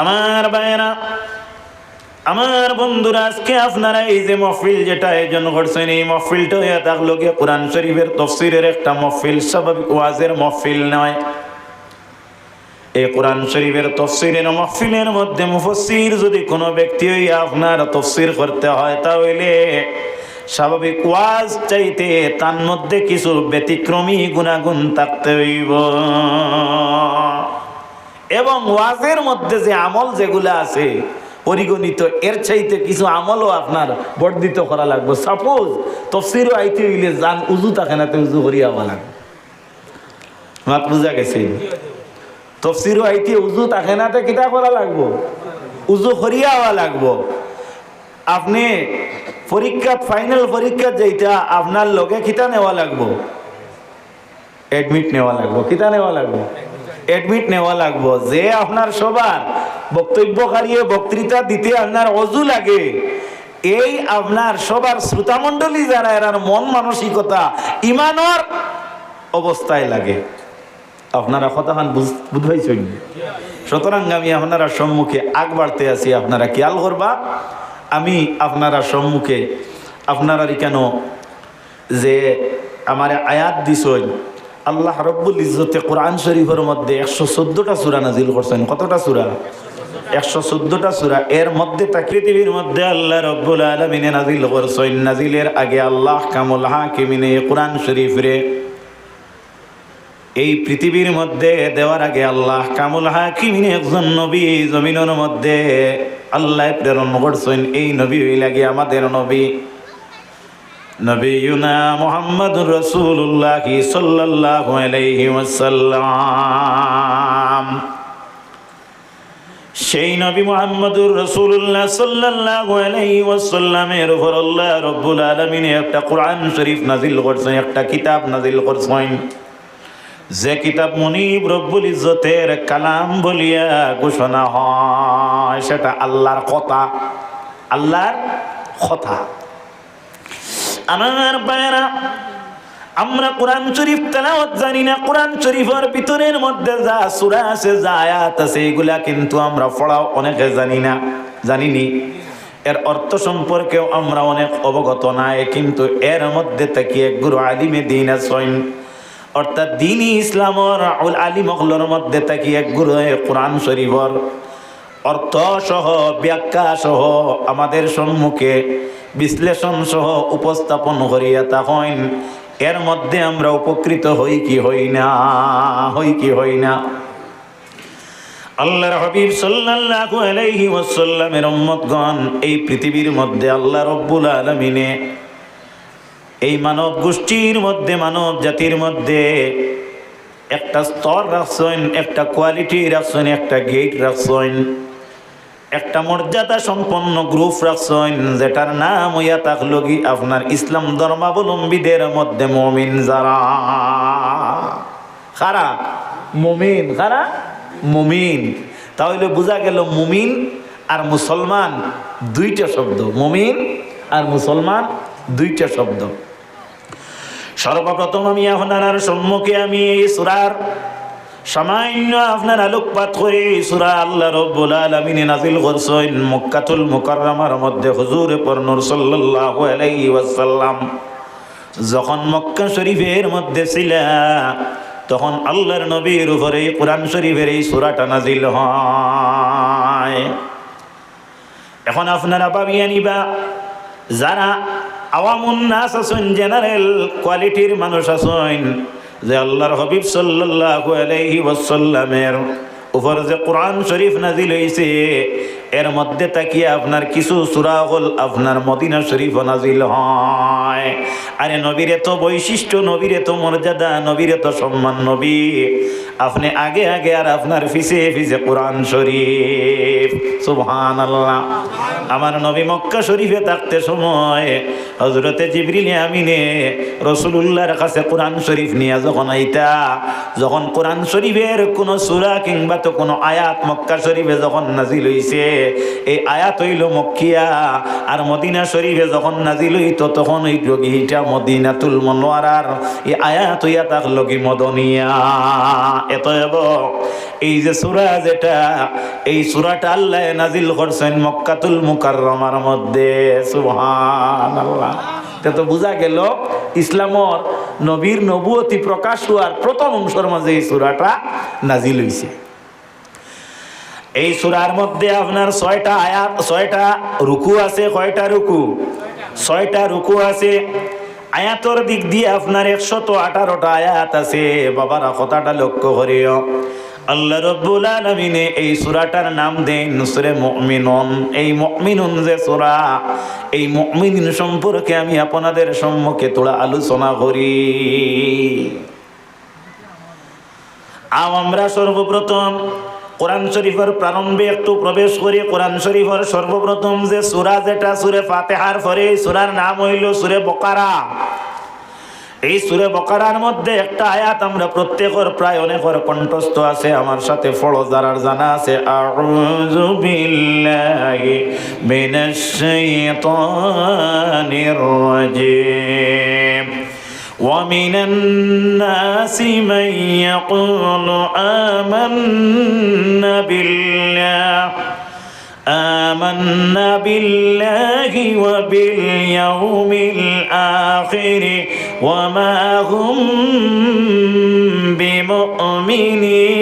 আমার ভাইয়েরা, আমার বন্ধুরা, আজকে আপনারা এই যে মহফিল যেটা আয়োজন করছেন, এই মহফিলটা হয়ে থাকল গিয়ে কোরআন শরীফের তফসিরের একটা মহফিল, স্বাভাবিক ওয়াজের মহফিল নয়। এই কোরআন শরীফের তফসিরের মহফিলের মধ্যে মুফসির যদি কোনো ব্যক্তি হই আপনার তফসির করতে হয়, তাহলে স্বাভাবিক ওয়াজ চাইতে তার মধ্যে কিছু ব্যতিক্রমী গুণাগুণ থাকতে হইব। এবং ওয়াজের মধ্যে যে আমল যেগুলো আছে, পরিগণিত, এর চাইতে কিছু আমলও আপনার বর্ধিত করা লাগবে। সাপোজ তফসিরও আইতে হইলে যান, উজু থাকে না তো উজু করিয়া লাগবে মাত বুঝা গেছে? তফসিরও আইতে উজু থাকে না তো কিতা করা লাগবো? উজু করিয়া লাগবো। আপনি পরীক্ষাত ফাইনাল পরীক্ষা যেটা আপনার লগে কিতা নেওয়া লাগবো? এডমিট নেওয়া লাগবো, কিতা নেওয়া লাগবো? এডমিট নেওয়া লাগবো। যে আপনার সবার বক্তব্যকারী বক্তৃতা দিতে আপনার অজু লাগে, এই আপনার সবার শ্রোতামণ্ডলী যারা, এরার মন মানসিকতা ইমানর অবস্থায় লাগে। আপনারা কথাখান বুঝবাইছেন সুতরাং আমি আপনারা সম্মুখে আগ বাড়তে আছি, আপনারা খেয়াল করবা। আমি আপনারা সম্মুখে আপনারা কেন যে আমার আয়াত দিছই আল্লাহ রব্বুল ইজ্জতে কোরআন শরীফের মধ্যে একশো চোদ্দটা সুরা নাজিল করছেন। কতটা সুরা? একশো চোদ্দটা সুরা। এর মধ্যে তা পৃথিবীর মধ্যে আল্লাহ রব্বুল আলমিনে নাজিল করছেন। নাজিলের আগে আল্লাহ কামুল হাকিমিনে কোরআন শরীফ রে এই পৃথিবীর মধ্যে দেওয়ার আগে আল্লাহ কামুল হাকিমিনে একজন নবী জমিনের মধ্যে আল্লাহ প্রেরণ করছেন। এই নবী লাগে আমাদের নবী। নবীনা মোহাম্মদ রসুল্লাহ সাল্লাহ আলাইহি ওয়াসাল্লাম। সেই নবী মোহাম্মদুর রসুল্লাহ সাল্লাহ আলাইহি ওয়াসাল্লামের উপর আল্লাহ রব্বুল আলমিনে একটা কোরআন শরীফ নাজিল করছেন, একটা কিতাব নাজিল করছেন। যে কিতাব মনিব রব্বুল ইজ্জতের কালাম বলিয়া ঘোষণা হয়, সেটা আল্লাহর কথা আল্লাহর কথা। আমার বায়রা আমরা কোরআন শরীফ তেলাওয়াত জানি না, কোরআন শরীফের ভিতরের মধ্যে যা সূরা আছে, যা আয়াত আছে, এগুলা কিন্তু আমরা পড়াও অনেকে জানি না, জানিনি। এর অর্থ সম্পর্কেও আমরা অনেক অবগত নাই, কিন্তু এর মধ্যে এক গুরু আলিমে দিন আছেন। অর্থাৎ দিনই ইসলামর আউল আলিম অকলর মধ্যে এক গুরু কোরআন শরীফর। অর্থ সহ ব্যাখ্যা সহ আমাদের সম্মুখে বিশ্লেষণ সহ উপস্থাপন করিয়া তখন এর মধ্যে আমরা উপকৃত হই কি হই না, হই কি হই না। আল্লাহর হাবিব সাল্লাল্লাহু আলাইহি ওয়াসাল্লামের উম্মতগণ, এই পৃথিবীর মধ্যে আল্লাহ রব্বুল আলামিনে, এই মানব গোষ্ঠীর মধ্যে মানব জাতির মধ্যে একটা স্তর রাখছেন, একটা কোয়ালিটি রাখছেন, একটা গেট রাখছেন। একটা মর্যাদা সম্পন্ন গ্রুপ রাখছেন, যেটার নাম হইয়া থাকল কি আপনার ইসলাম ধর্মাবলম্বীদের মধ্যে মমিন যারা। খারা মমিন। খারা মমিন। তাহলে বোঝা গেল মুমিন আর মুসলমান দুইটা শব্দ। মমিন আর মুসলমান দুইটা শব্দ। সর্বপ্রথম আমি আপনার সম্মুখে আমি এই সুরার সামান্য আপনার আলোকপাত করে সুরা আল্লাহ রব্বুল আলামিনে নাজিল করছেন মক্কাতুল মুকাররমার মধ্যে হুজুর পরনুর সাল্লাল্লাহু আলাইহি ওয়াসাল্লাম যখন মক্কা শরীফের মধ্যে ছিল, তখন আল্লাহর নবীর উপরে কোরআন শরীফের এই সুরাটা নাজিল হয়। এখন আপনারা ভাবিয়া নিবা, যারা আওয়ামুন নাস আছেন, জেনারেল কোয়ালিটির মানুষ আছেন যে আল্লাহর হবিব সাল্লাল্লাহু আলাইহি ওয়াসাল্লামের উপর যে কোরআন শরীফ নাজিল হইছে, এর মধ্যে তাকিয়ে আপনার কিছু সূরা হল আপনার মদিনা শরীফ নাজিল হয়। আরে নবীর এত বৈশিষ্ট্য, নবীর এত মর্যাদা, নবীর এত সম্মান নবী। আপনি আগে আগে আর আপনার ফিসে ফিসে কোরআন শরীফ। সুবহানাল্লাহ। আমার নবী মক্কা শরীফে থাকতে সময় হজরতে জিবরিল আমিনে রসুলুল্লাহর কাছে কোরআন শরীফ নিয়ে যখন আইতা, যখন কোরআন শরীফের কোনো সুরা কিংবা তো কোনো আয়াত মক্কা শরীফে যখন নাজিল হইছে, এই আয়াত হইল মক্কিয়া আর মদিনা শরীফে যখন নাজিল হইতো তখন ওই রোগীটা মদিনাতুল মনোয়ারার এই আয়াত হইয়া থাকল কি মদনিয়া। এত এই যে সূরা যেটা, এই সূরাটা আল্লাহ নাজিল করছেন মক্কাতুল মুকাররমার মধ্যে, সুবহানাল্লাহ। তে তো বোঝা গেল, ইসলামর নবীর নবুয়তি প্রকাশ হওয়ার প্রথম অংশের মাঝে এই সূরাটা নাজিল হইছে। এই সূরার মধ্যে আপনার ছয়টা আয়াত, ছয়টা রুকু আছে, কয়টা রুকু? ছয়টা রুকু আছে। আয়াতর দিক দিয়ে আপনার একশত আঠারোটা আয়াত আছে। বাবারা, কথাটা লক্ষ্য করিও। আল্লাহ রব্বুল আলমিনে এই সূরাটার নাম দেন সুরে মুমিনুন। এই মুমিনুন যে সূরা, এই মুমিন সম্পর্কে আমি আপনাদের সম্মুখে তোলা আলোচনা করি। আমরা সর্বপ্রথম কোরআন শরীফের প্রারম্ভে একটু প্রবেশ করি। কোরআন শরীফের সর্বপ্রথম যে সূরা যেটা, সুরে ফাতেহার এই সূরার নাম হইল সুরে বকারা। এই সুরে বকারার মধ্যে একটা আয়াত আমরা প্রত্যেকের প্রায় অনেকের কণ্ঠস্থ আছে আমার সাথে ফলো যারার জানা আছে আউযু বিল্লাহি মিনাশ শাইতানির রাজিম ومن الناس من يقول آمنا بالله آمنا بالله وباليوم الآخر وما هم بمؤمنين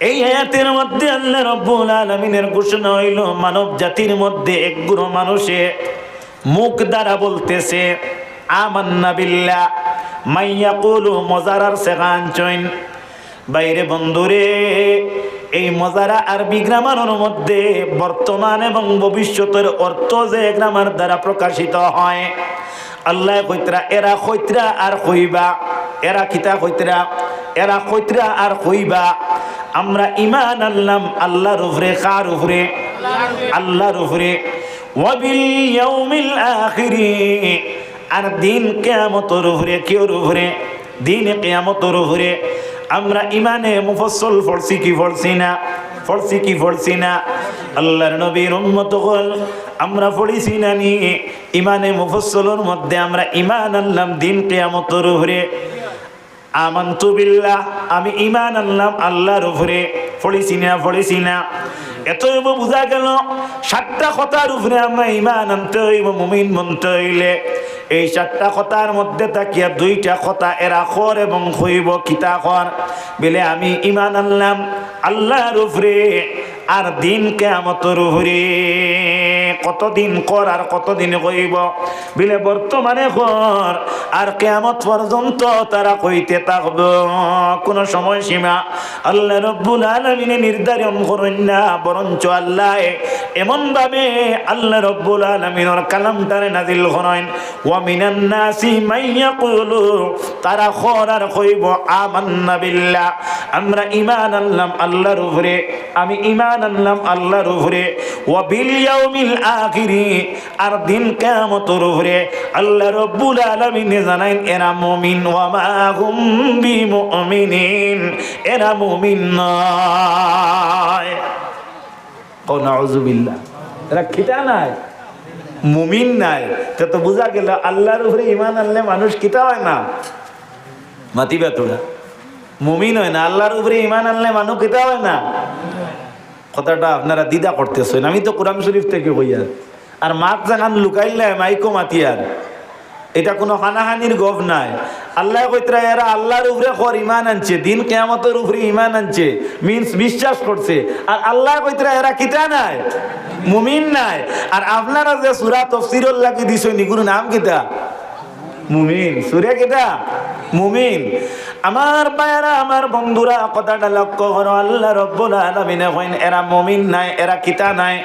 এই আয়াতের মধ্যে আল্লাহ রব্বুল আলমিনের ঘোষণা হইল মানব জাতির মধ্যে একগুলো মানুষে মুখ দ্বারা বলতেছে আমান্না বিল্লাহ মাইয়া কুলু মজারার সেখান চইন বাইরে বন্ধুরে, এই মজারা আরবি গ্রামারের মধ্যে বর্তমান এবং ভবিষ্যতের অর্থ যে গ্রামার দ্বারা প্রকাশিত হয়। আল্লাহ কইতরা এরা কইতরা আর কইবা এরা কিতা কইতরা এরা কইতরা আর কইবা আমরা ইমান আল্লাম আল্লাহর উপরে, কার উপরে? ওয়াবিল ইয়াউমিল আর দিন কিয়ামতের উপরে কিওর উপরে? দিন কিয়ামতের উপরে। আমরা ইমানে মুফসল পড়ছি কি পড়ছি না? পড়ছি কি পড়ছি না? আল্লাহর নবীর উম্মত হল আমরা পড়িছি না নি। ইমানে মুফসলর মধ্যে আমরা ইমান আনলাম দিন কিয়ামতের উপরে। আমান্তু বিল্লাহ, আমি ইমান আনলাম আল্লাহর উপরে। পড়িছি না পড়িছি না। এতই বোঝা গেল, সাতটা কথার উপরে আমরা ইমান আনতে হইব, মুমিন মনতে হইলে। এই চারটা কথার মধ্যে তাকিয়া দুইটা কথা এরা খর এবং হইব কিতা খর। বলে, আমি ইমান আনলাম আল্লাহর উপরে আর দিন কেমতর উপরে। কতদিন কর আর কতদিন কইব বিলে বর্তমানে কর আর কেমত পর্যন্ত তারা কইতে থাকব। কোনো সময়সীমা আল্লাহ রব্বুল আলমিনে নির্ধারণ করেন না, বরঞ্চ আল্লাহ এমন ভাবে আল্লাহ রব্বুল আলমিনের কালামটারে নাজিল করেন ওয়ামিনান নাসি মাইয়া কুলু তারা খর আর কইব, আমান্না বিল্লাহ আমরা ইমান আনলাম আল্লাহর উপরে, আমি ইমান আনলাম আল্লাহর উপরে, ওয়া বিল ইয়াউমিল আখিরি আর দিন কিয়ামতের উপরে আল্লাহ রব্বুল আলামিন জানাইন, এরা মুমিন, ওয়া মা হুম বিমুমিনিন, এরা মুমিন নয়। ও নাউযুবিল্লাহ এরা খিতা নাই, মুমিন নাই। তা তো বোঝা গেল, আল্লাহর উপরে ইমান আনলে মানুষ কিতা হয় না। মাতিবা তোরা। মুমিন হয় না, আল্লাহর উপরে ইমান আনলে মানুষ কিতা হয় না। কথাটা আপনারা দিদা করতেছেন। আমি তো কোরআন শরীফ থেকে হইয়া আর। মাত জানান লুকাইলে মাইকো মাতিয়ার এটা কোনো হানাহানির গভ নাই। আল্লাহ কইতরা, এরা আল্লাহর উপরে খর ইমান আনছে, দিন কেয়ামতের উপরে ইমান আনছে মিন্স বিশ্বাস করছে। আর আল্লাহ কইতরা, এরা কিতা নাই? মুমিন নাই। আর আপনারা যে সুরা তফসিরুল লাগি দিছ নিগুর নাম কিতা? মুমিন। সুরে কিতা? মুমিন। আমার বায়রা আমার বন্ধুরা, কথাটা লক্ষ্য করো, আল্লাহ রব্বুল আলামিনে কইন, এরা মুমিন নাই, এরা কিতা নাই।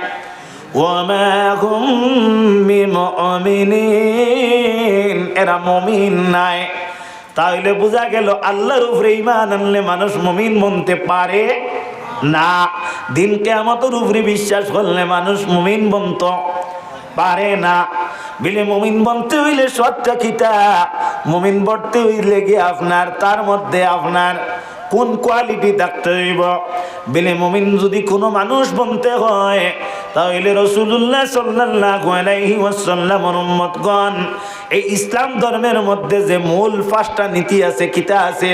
ওয়ামা হুম বিমুমিনিন, এরা মুমিন নাই। তাহলে বোঝা গেল, আল্লাহর উপরে ইমান আনলে মানুষ মুমিন বনতে পারে না। দিন কেমতের উপরে বিশ্বাস করলে মানুষ মুমিন বনত পারে না। বিলে মুমিন বনতে হইলে সত্যা খিতা মুমিন বলতে হইলে কি আপনার? তার মধ্যে আপনার কোন কোয়ালিটি থাকতে হইব? বিলে মুমিন যদি কোনো মানুষ বনতে হয়, তাহলে রসুল্লাহ সাল্লাল্লাহু আলাইহি ওয়াসাল্লামর এই ইসলাম ধর্মের মধ্যে যে মূল পাঁচটা নীতি আছে, কিতা আছে?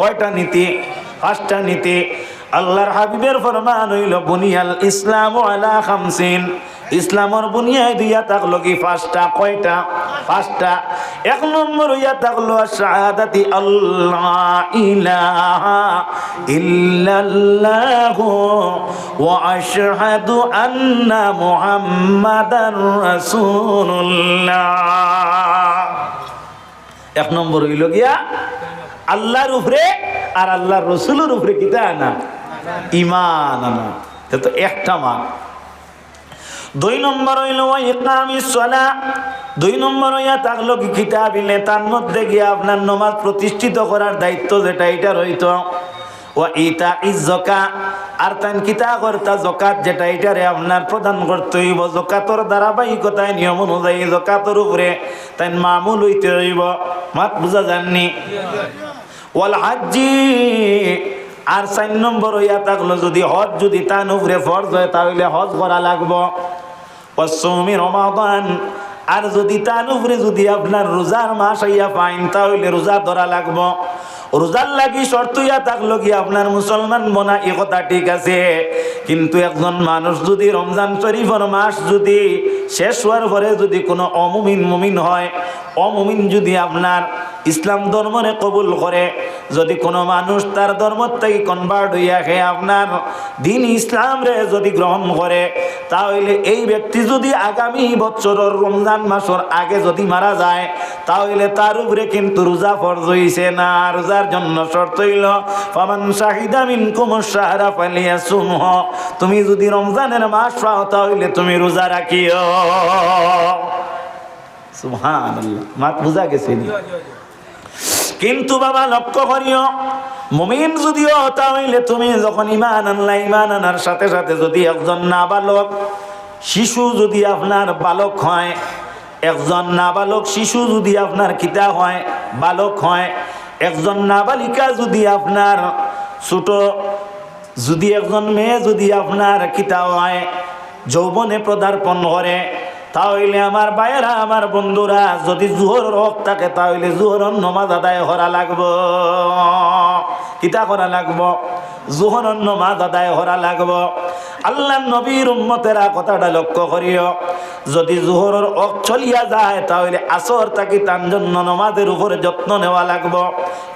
কয়টা নীতি? পাঁচটা নীতি। আল্লাহর হাবিবের ফরমান হইল, বুনিয়াল ইসলাম আলা খামসিন। ইসলামর বুনিয়ায় দিয়া থাকল কি পাঁচটা, কয়টা? পাঁচটা। এক নম্বর হইয়া থাকল শাহাদাতি আল্লাহ ইলাহা ইল্লাল্লাহ ওয়া আশহাদু আন্না মুহাম্মাদার রাসূলুল্লাহ। এক নম্বর হইল গিয়া আল্লাহর উপরে আর আল্লাহর রসুলের উপরে কিতা আনা? ইমান আনা। তো একটা মান। দুই নম্বর হইল ইকামি সলা দুই নম্বর হইয়া থাকল কি কিতাবিলে তার মধ্যে গিয়ে আপনার নমাজ প্রতিষ্ঠিত করার দায়িত্ব যেটা এটা রইত। ও ইতা ইজ জকা আর তান কিতা কর্তা জকাত যেটা এটারে আপনার প্রদান করতে হইব। জকাতর ধারাবাহিকতায় নিয়ম অনুযায়ী জকাতর উপরে তাই মামুল হইতে হইব মাত বুঝা যাননি? ওয়াল হাজ্জি আর চার নম্বর হইয়া থাকল, যদি হজ যদি তান উপরে ফরজ হয়, তাহলে হজ করা লাগবো। পশ্চিমী রমাদান। আর যদি তার উপরে যদি আপনার রোজার মাস হইয়া পাইন তাহলে রোজা ধরা লাগবো। রোজার লাগি শর্ত ইয়া থাকল কি, আপনার মুসলমান মনা এ কথা ঠিক আছে, কিন্তু একজন মানুষ যদি রমজান শরীফের মাস যদি শেষ হওয়ার পরে যদি কোনো অমুমিন মুমিন হয়, অমুমিন যদি আপনার ইসলাম ধর্মরে কবুল করে। যদি কোনো মানুষ তার ধর্ম থেকে কনভার্ট হইয়া খেয়ে আপনার দিন ইসলাম রে যদি গ্রহণ করে, তাহলে এই ব্যক্তি যদি আগামী বছরের রমজান মাসের আগে যদি মারা যায়, তাহলে তার উপরে কিন্তু রোজা ফরজ হইছে না। রোজার জন্য শর্ত হইল, ফামান শাহিদা মিনকুম শাহরা ফালিয়াসুমহ। তুমি যদি রমজানের মাস পাও, তাহলে তুমি রোজা রাখিও। সুবহানাল্লাহ। মাত বুঝা গেছে? কিন্তু বাবা, লক্ষ্য করিও, মুমিন যদিও তাহলে তুমি যখন ইমান আনলা ইমান আনার সাথে সাথে যদি একজন নাবালক শিশু যদি আপনার বালক হয়, একজন নাবালক শিশু যদি আপনার কিতা হয়, বালক হয়, একজন নাবালিকা যদি আপনার ছোট, যদি একজন মেয়ে যদি আপনার কিতা হয়, যৌবনে পদার্পণ করে তাহলে আমার ভাইয়েরা, আমার বন্ধুরা, যদি জোহর রোগ থাকে, তাহলে জোহর নমাজ আদায় করা লাগবো। কিতা করা লাগবো? জোহর নমাজ আদায় করা লাগবো। আল্লাহ নবীর উম্মতেরা কথাটা লক্ষ্য করিও, যদি জোহরের অক চলিয়া যায়, তাহলে আসর তাকে তার জন্য নমাজের উপরে যত্ন নেওয়া লাগবো।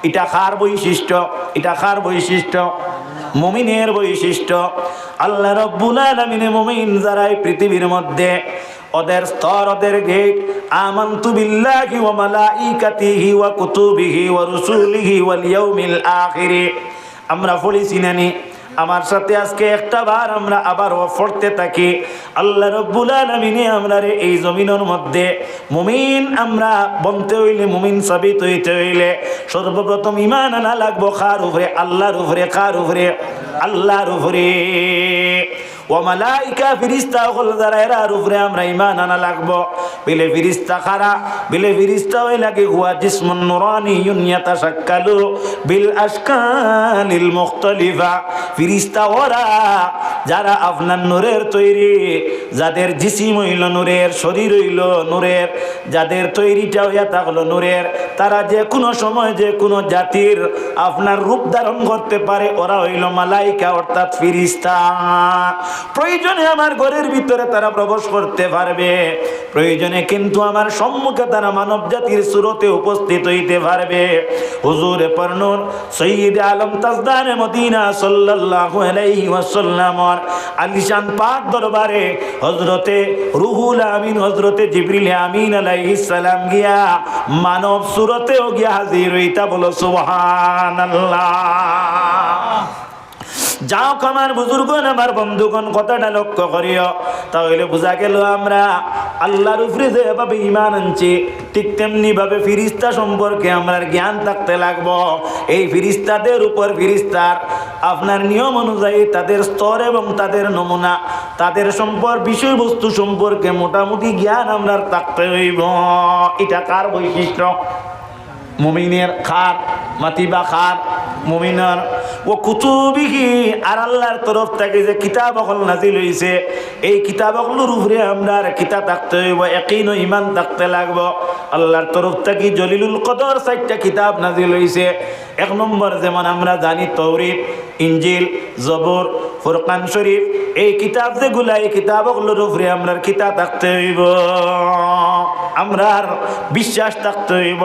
এটা খার বৈশিষ্ট্য? এটা খার বৈশিষ্ট্য? মুমিনের বৈশিষ্ট্য। আল্লাহ রব্বুল আলামিনে মুমিন যারা এই পৃথিবীর মধ্যে ওদের স্তর, ওদের গেট আমান্তু বিল্লাহি ওয়া মালাইকাতিহি ওয়া কুতুবিহি ওয়া রুসুলিহি ওয়াল ইয়াউমিল আখিরি। আমরা পড়েছি নানি, আমার সাথে আজকে একটা বার আমরা আবার পড়তে থাকি। আল্লাহ রব্বুল আলামিনে আমরা রে এই জমিনের মধ্যে মুমিন আমরা বলতে হইলে, মুমিন সাবিত হইতে হইলে সর্বপ্রথম ইমান আনা লাগবো খার উপরে? আল্লাহর উপরে খার উপরে? আল্লাহর উপরে। ও মালাইকা ফিরিস্তা হল দ্বারা এরার উপরে আমরা ইমান আনা লাগবো। বিলে ফিরিস্তা খারা, বিলে ফিরিস্তা ওই লাগে, হুয়া জিসমুন নুরানি ইউনিয়াতা সাক্কালু বিল আশকালিল মুখতলিফা। ফিরিস্তা ওরা, যারা আপনার নূরের তৈরি, যাদের জিসিম হইল নূরের, শরীর হইল নূরের যাদের তৈরিটা হইয়া থাকল নূরের, তারা যে কোনো সময় যে কোনো জাতির আপনার রূপ ধারণ করতে পারে, ওরা হইল মালাইকা অর্থাৎ ফিরিস্তা। প্রয়োজনে আমার ঘরের ভিতরে তারা প্রবেশ করতে পারবে। প্রয়োজনে কিন্তু আমার সম্মুখে তারা মানব জাতির সুরতে উপস্থিত হইতে পারবে। হুজুরে পর্নুর সৈয়দ আলম তাজদানে মদিনা সাল্লাল্লাহু আলাইহি ওয়াসাল্লামর আলিশান পাক দরবারে হযরতে রুহুল আমিন, হযরতে জিবরিল আমিন আলাইহিস সালাম গিয়া মানব সুরতেও গিয়া হাজির হইতা বলো সুবহানাল্লাহ। যাও আমার বুজুর্গন আমার বন্ধুগণ, কথাটা লক্ষ্য করিও তাহলে বোঝা গেল আমরা আল্লাহর উপরে যেভাবে ইমান আনছি, ঠিক তেমনি ভাবে ফিরিস্তা সম্পর্কে আমরা জ্ঞান থাকতে লাগবো। এই ফিরিস্তাদের উপর ফিরিস্তার আপনার নিয়ম অনুযায়ী তাদের স্তর এবং তাদের নমুনা, তাদের সম্পর্ক বিষয়বস্তু সম্পর্কে মোটামুটি জ্ঞান আমরা থাকতে হইব। এটা কার বৈশিষ্ট্য? মুমিনের খার, মাতিবা খার। মুমিনার ও কুতুবিহি আর আল্লাহর তরফ থেকে যে কিতাব অকল নাজিল হয়েছে এই কিতাব অকলুর উপরে আমরা কিতাব থাকতে হইব একইন ইমান থাকতে লাগবো। আল্লাহর তরফ থেকে জলিলুল কদর চারটা কিতাব নাজিল হয়েছে এক নম্বর যেমন আমরা জানি তৌরিত ইঞ্জিল জবর ফুরকান শরীফ, এই কিতাব যেগুলা, এই কিতাব ওগুলোর উপরে আমরা কিতাব থাকতে হইব। আমরা বিশ্বাস থাকতে হইব।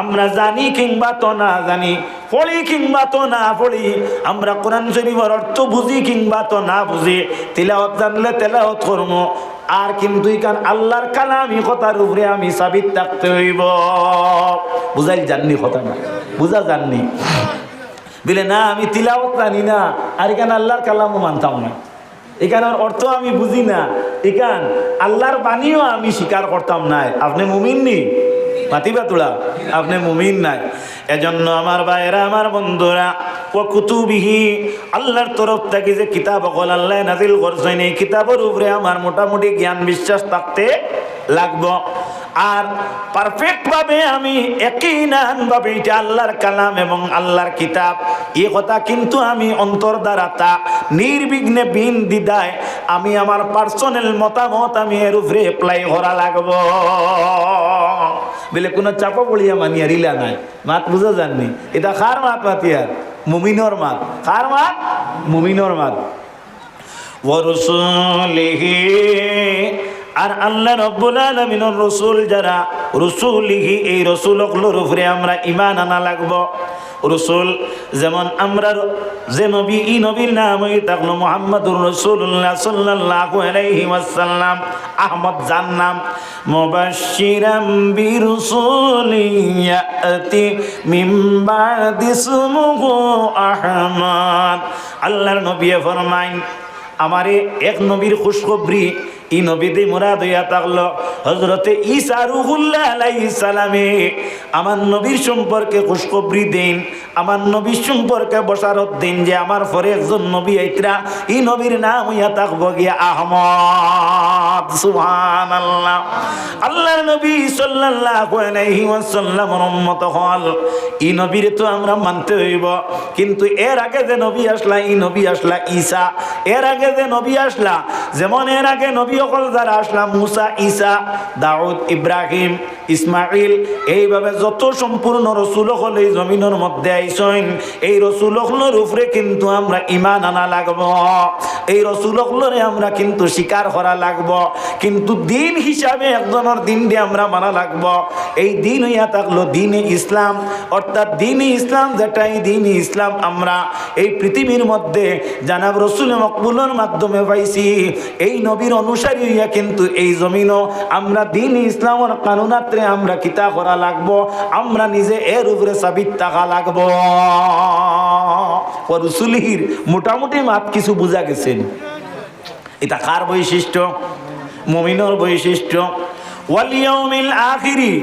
আমরা জানি কিংবা তো না জানি, পড়ি কিংবা তো না পড়ি, আমরা কোরআন শরীফের অর্থ বুঝি কিংবা তো না বুঝি, তিলাওয়াত জানলে তেলাওয়াত করব, আর কিন্তু ইকান আল্লাহর কালামি কথার উপরে আমি সাবিত থাকতে হইব। বুঝাই জাননি কথা না বুঝা জাননি? বলে না, আমি তিলাওয়াত জানি না। আর এখানে আল্লাহর কালামও মানতাম না। এখানের অর্থ আমি বুঝি না। এখান, আল্লাহর বাণীও আমি স্বীকার করতাম নাই। আপনি মুমিন নি? মাতিবা তোলা আপনি মুমিন নাই। এজন্য আমার ভাইয়েরা, আমার বন্ধুরা ও কুতুবিহি, আল্লাহর তরফ থেকে যে কিতাব অকল আল্লাহ নাজিল করছেন, এই কিতাবের উপরে আমার মোটামুটি জ্ঞান বিশ্বাস থাকতে লাগবো। আর পারফেক্ট ভাবে আমি একই নান ভাবে এটা আল্লাহর কালাম এবং আল্লাহর কিতাব, এ কথা কিন্তু আমি অন্তর দ্বারা তা নির্বিঘ্নে বিন দিদায় আমি আমার পার্সোনাল মতামত আমি এর উপরে এপ্লাই করা লাগব। বলে কোনো চাপা পড়িয়া মানিয়া রিলা নাই। মাত বুঝা যাননি। এটা কার মাত মাতিয়ার মুমিনর মাত। কার মাত? মুমিনর মাত। ওরসুলিহি আর আল্লাহ রব্বুল আলমিনের রসুল যারা, রসুলিহি এই রসুল অকলোর উপরে আমরা ইমান আনা লাগবো। রসুল যেমন আমরা যে নবী, ই নবীর নাম হই থাকল মোহাম্মদুর রসুল্লাহ সাল্লাহ আলাইহি আহমদ যার নাম আল্লাহর নবী ফরমাইন, আমারে এক নবীর খুশখবরি ই নবীতে মুরাদ হইয়া থাকল? হজরতে ঈসা রুহুল্লাহ সালামে, আমার নবীর সম্পর্কে খুশখবরি দিন, আমার নবীর সম্পর্কে বসারত দিন যে আমার পরে একজন নবী আইতরা ই নবীর নাম হইয়া থাকব গিয়া আহমদ, সুবহানাল্লাহ। আল্লাহর নবী সাল্লাল্লাহু আলাইহি ওয়াসাল্লামের উম্মত হল ই নবীর তো আমরা মানতে হইব, কিন্তু এর আগে যে নবী আসলা ই নবী আসলা ঈসা, এর আগে যে নবী আসলা, যেমন এর আগে নবী অকল যারা আসলা মুসা, ঈসা, দাউদ, ইব্রাহিম ইসমাইল এইভাবে যত সম্পূর্ণ রসুল হল এই জমিনের মধ্যে আইসইন, এই রসুল হলোর উপরে কিন্তু আমরা ইমান আনা লাগব। এই রসুল হলরে আমরা কিন্তু স্বীকার করা লাগব। কিন্তু দিন হিসাবে একজনের দিন দিয়ে আমরা মানা লাগব। এই দিন হইয়া থাকল দিনে ইসলাম। অর্থাৎ দিনে ইসলাম যেটা এই দিনে ইসলাম আমরা এই পৃথিবীর মধ্যে জানাব রসুল মকবুলের মাধ্যমে পাইছি। এই নবীর অনুসারী হইয়া কিন্তু এই আমরা দিন ইসলামের কানুনাত্রে আমরা কিতা করা আমরা নিজে এর উপরে সাবিত মোটামুটি মাত কিছু বোঝা গেছেন। এটা কার বৈশিষ্ট্য? মমিনর বৈশিষ্ট্য। ওয়ালিয়মিল আখিরি,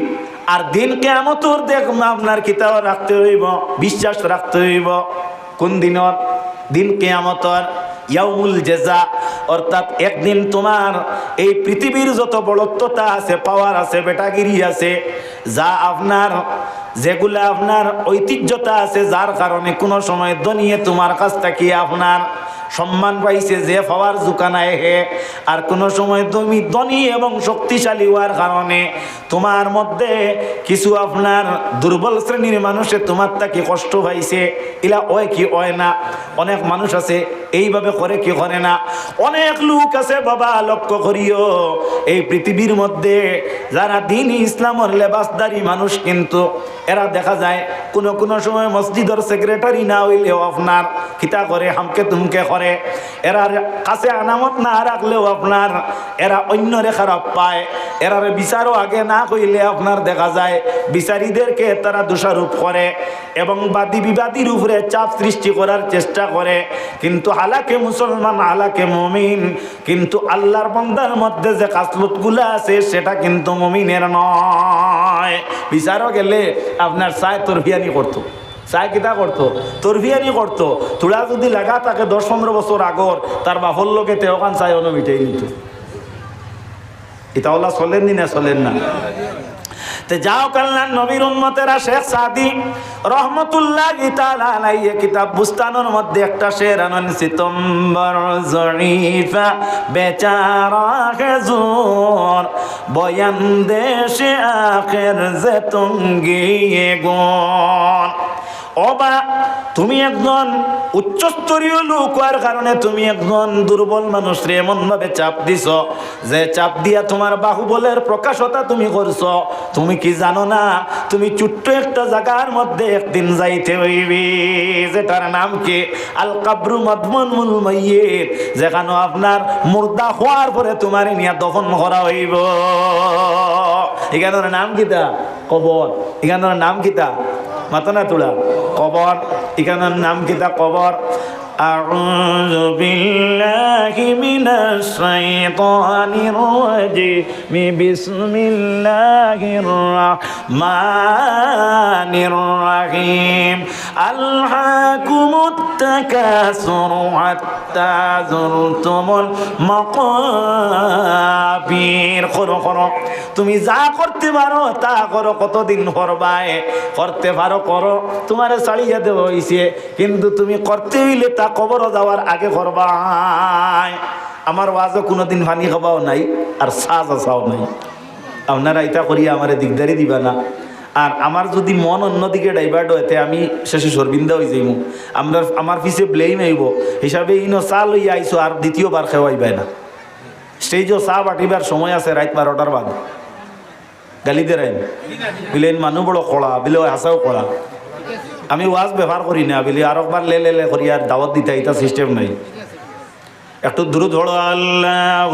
আর দিন কেমতর দেখ আপনার কিতাব রাখতে হইব, বিশ্বাস রাখতে হইব। কোন দিনত? দিন কেয়ামতর, ইয়াউমুল জেজা অর্থাৎ একদিন তোমার এই পৃথিবীর যত বড়ত্বতা আছে পাওয়ার আছে, বেটাগিরি আছে, যা আপনার, যেগুলো আপনার ঐতিহ্যতা আছে, যার কারণে কোনো সময় দনিয়ে তোমার কাছ থেকে আপনার সম্মান পাইছে যে পাওয়ার জুকানায় হে আর কোনো সময় তুমি ধনী এবং শক্তিশালী হওয়ার কারণে তোমার মধ্যে কিছু আপনার দুর্বল শ্রেণির মানুষে তোমার তাকে কষ্ট পাইছে। ইলা ওয় কি ওয় না? অনেক মানুষ আছে, এইভাবে করে কি করে না? অনেক লোক আছে, বাবা, লক্ষ্য করিও। এই পৃথিবীর মধ্যে যারা দিন ইসলামের লেবাসদারি মানুষ কিন্তু, এরা দেখা যায়, কোনো কোনো সময় মসজিদের সেক্রেটারি না হইলেও আপনার খিতা করে হামকে তুমকে করে। এরা কাছে আনামত না রাখলেও আপনার এরা অন্যরে খারাপ পায়। এরার বিচারও আগে না কইলে আপনার দেখা যায় বিচারীদেরকে তারা দোষারোপ করে এবং বাদী বিবাদীর উপরে চাপ সৃষ্টি করার চেষ্টা করে। কিন্তু হালাকে মুসলমান, হালাকে মমিন, কিন্তু আল্লাহর বন্দার মধ্যে যে কাসলতগুলো আছে, সেটা কিন্তু মমিনের নয়। বিচারও গেলে আপনার সায় তরফিয়ানি করতো। চাই কিতা করতো? তরফিয়ানি করতো। তোরা যদি লাগা তাকে দশ পনেরো বছর আগর তার বাপর লোকে তেওকান চাই অন্য মিটাই নিত। এটা ওলা চলেন নি না চলেন না? তে যাও কাল্লান নবীর উম্মতেরা শেখ সাদি রহমতুল্লাহ তাআলা আলাইহি কিতাব বুস্তানের মধ্যে একটা শের আনন সিতম্বর জরিফা বেচারা খেজুর বয়ান দেশে আখের যে তুঙ্গিয়ে গন অবা, তুমি একজন উচ্চস্তরীয় লোক হওয়ার কারণে তুমি একজন দুর্বল মানুষরে এমন ভাবে চাপ দিছ যে চাপ দিয়া তোমার বাহুবলের প্রকাশতা তুমি করছ। তুমি কি জানো না? তুমি ছোট্ট একটা জায়গার মধ্যে একদিন যাইতে হইবি, যেটার নাম কি? আল কাবরু মদমনুল মাইয়ের যেখানে আপনার মুর্দা হওয়ার পরে তোমার নিয়ে দফন করা হইব। এখানের নাম কিতা কবর। এখানের নাম কিতা মাতনা তুলা কবর এখানের নাম কিতা কবর أعوذ بالله من الشيطان الرجيم بسم الله الرحمن الرحيم ألهاكم التكاثر حتى زرتم المقابر করো করো তুমি যা করতে পারো তা করো কতদিন করবায় করতে পারো করো তোমার ছাড়িয়ে দেওয়া হয়েছে কিন্তু তুমি করতে হইলে তা কবর যাওয়ার আগে করবাই আমার ওয়াজও কোনোদিন পানি খাবাও নাই আর সাজ আসাও নাই আপনারা এটা করিয়া আমার দিকদারি দিবা না আর আমার যদি মন অন্যদিকে ডাইভার্ট হইতে আমি শেষে সরবিন্দা হয়ে যাইব আমরা আমার পিছে ব্লেম আইব হিসাবে ইনো চা লইয়া আইসো আর দ্বিতীয়বার খেওয়াইবাই না। স্টেজও চা বাটিবার সময় আছে রাত বারোটার বাদ। গালি দেরাইন বিলেন মানুহ বড় কড়া বিলে হাসাও কড়া আমি ওয়াজ ব্যবহার করি না, বিলে আর একবার লে লে করি, আর দাওয়াত দিতে এটা সিস্টেম নাই। একটু দূর ধরো আল্লাহ